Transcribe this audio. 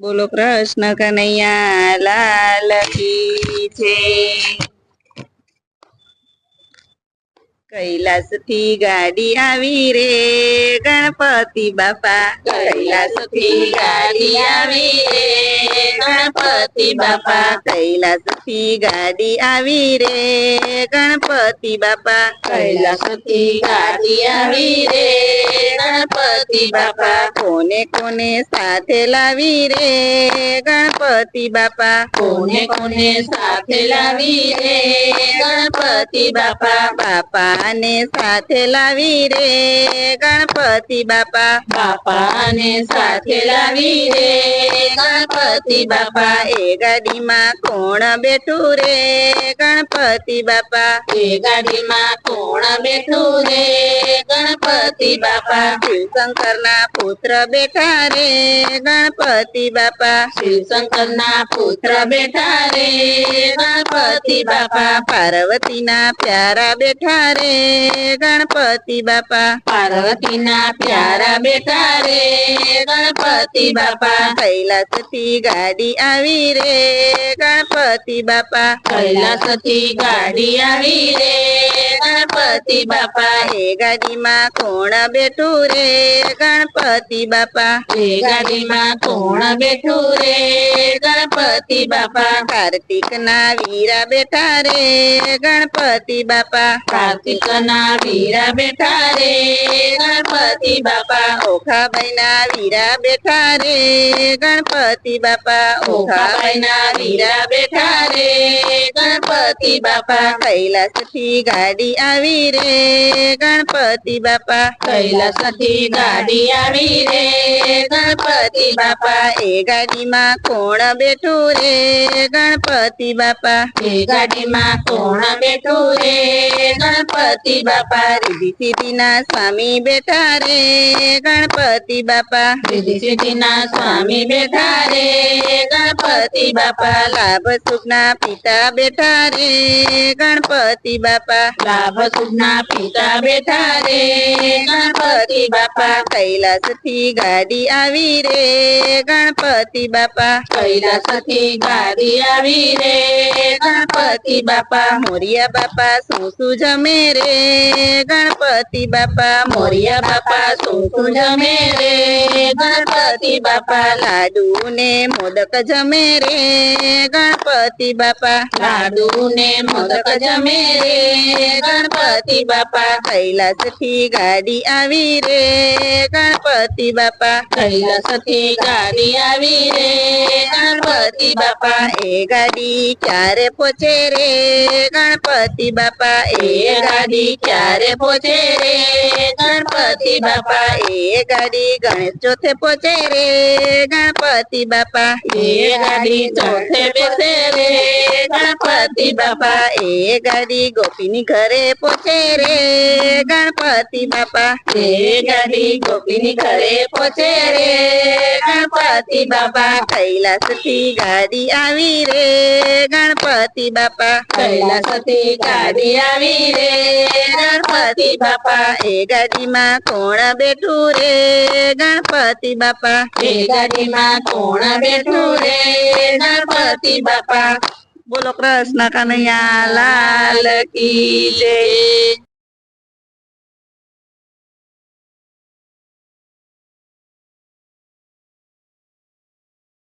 બોલો કૃષ્ણ કનૈયા, લાલ કી છે કૈલાસથી ગાડી આવી રે, ગણપતિ બાપા. કૈલાસથી ગાડી આવી રે, ગણપતિ બાપા. કૈલાસથી ગાડી આવી રે, ગણપતિ બાપા. કૈલાસથી ગાડી આવી રે ગણપતિ બાપા કોને કોને સાથે લાવી રે? ગણપતિ બાપા કોને કોને સાથે લાવી રે? ગણપતિ બાપા બાપાને સાથે લાવી રે? ગણપતિ બાપા બાપાને સાથે લાવી રે? ગણપતિ બાપા એ ગાડીમાં કોણ બેઠું રે ગણપતિ બાપા એ ગાડીમાં કોણ બેઠું રે ગણપતિ બાપા શિવશંકર ના પુત્ર બેઠા રે ગણપતિ બાપા શિવશંકર ના પુત્ર બેઠા રે ગણપતિ બાપા પાર્વતી ના પ્યારા બેઠા રે ગણપતિ બાપા પાર્વતી ના પ્યારા બેઠા રે ગણપતિ બાપા કૈલાસ થી ગાડી આવી રે. ગણપતિ બાપા કૈલાસથી ગાડી આવી રે. ગણપતિ બાપા એ ગાડીમાં કોણ બેઠું રે ગણપતિ બાપા એ ગાડીમાં કોણ બેઠું રે ગણપતિ બાપા કાર્તિક ના વીરા બેઠા રે ગણપતિ બાપા કાર્તિક ના વીરા બેઠા રે ગણપતિ બાપા ઓખાબાઈ ના વીરા બેઠા રે ગણપતિ બાપા ઓખાબાઈ ના વીરા બેઠા રે ગણપતિ બાપા કૈલાસ થી ગાડી આવી रे गणपति बापा। कैलासाची गाडी आवी रे गणपति बापा। ए गाड़ी मा कोण बैठू रे गणपति बापा। ए गाड़ी मा कोण बैठू रे गणपति बापा। रिधि सिद्धि ना स्वामी बेठा रे गणपति बापा। रिधि सिद्धि ना स्वामी बेठा रे गणपती રે ગણપતિ બાપા લાભ સુખ ના પિતા બેઠા રે ગણપતિ બાપા લાભ સુખ ના પિતા બેઠા રે ગણપતિ બાપા કૈલાસ થી ગાડી આવી રે ગણપતિ બાપા કૈલાસ થી ગાડી આવી રે ગણપતિ બાપા મોરિયા બાપા શું શું જમે રે ગણપતિ બાપા મોરિયા બાપા શું શું જમે રે ગણપતિ બાપા લાડુ ને મોદક જમે રે ગણપતિ બાપા લાડુ ને મોદક જમે રે ગણપતિ બાપા કૈલાસથી ગાડી આવી રે ગણપતિ બાપા કૈલાસથી ગાડી આવી રે ગણપતિ બાપા એ ગાડી ક્યારે પહોંચે રે? ગણપતિ બાપા એ ગાડી ક્યારે પહોંચે રે? ગણપતિ બાપા એ ગાડી ગણેશ ચોથે પહોંચે રે? ગણપતિ બાપા એ ગાડી ચોથે બેસે રે? ગણપતિ બાપા એ ગાડી ગોપીની ઘરે પહોંચે રે? ગણપતિ બાપા એ ગાડી ગોપીની ઘરે પહોંચે રે? ગણપતિ બાપા કૈલાસથી ગાડી આવી રે ગણપતિ બાપા. કૈલાસથી ગાડી આવી રે ગણપતિ બાપા. એ ગાડીમાં કોણ બેઠું રે ગણપતિ બાપા. એ ગાડીમાં કોણ બેઠું રે ગણપતિ બાપા. બોલો કૃષ્ણ કનૈયા લાલ કી જય.